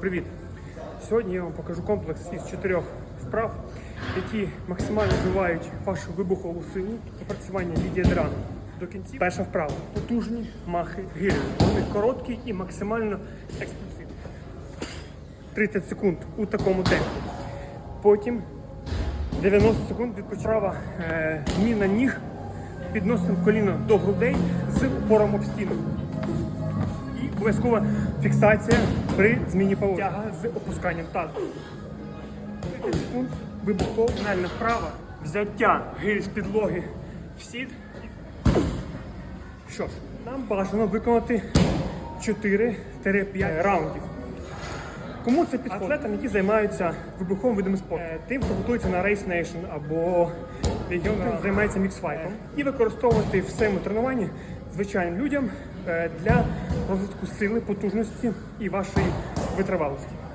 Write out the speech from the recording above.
Привіт! Сьогодні я вам покажу комплекс із чотирьох вправ, які максимально розвивають вашу вибухову силу напрацювання від ядра до кінців. Перша вправа потужні махи гирі. Вони короткі і максимально експлосивні. 30 секунд у такому темпі. Потім 90 секунд відпочава е, зміна ніг, підносимо коліно до грудей з упором об стіну. Обов'язкова фіксація при зміні положення. Тяга з опусканням тазу. 30 секунд вибухова фінальна вправа, взяття гирі з підлоги в сід. Що ж, нам бажано виконати 4-5 раундів. Кому це підходить? Атлетам, які займаються вибуховим видом спорту. Е, Тим, хто готується на Race Nation або регіон, хто займається міксфайтом. І використовувати в своєму тренуванні звичайним людям е, для розвитку сили, потужності і вашої витривалості.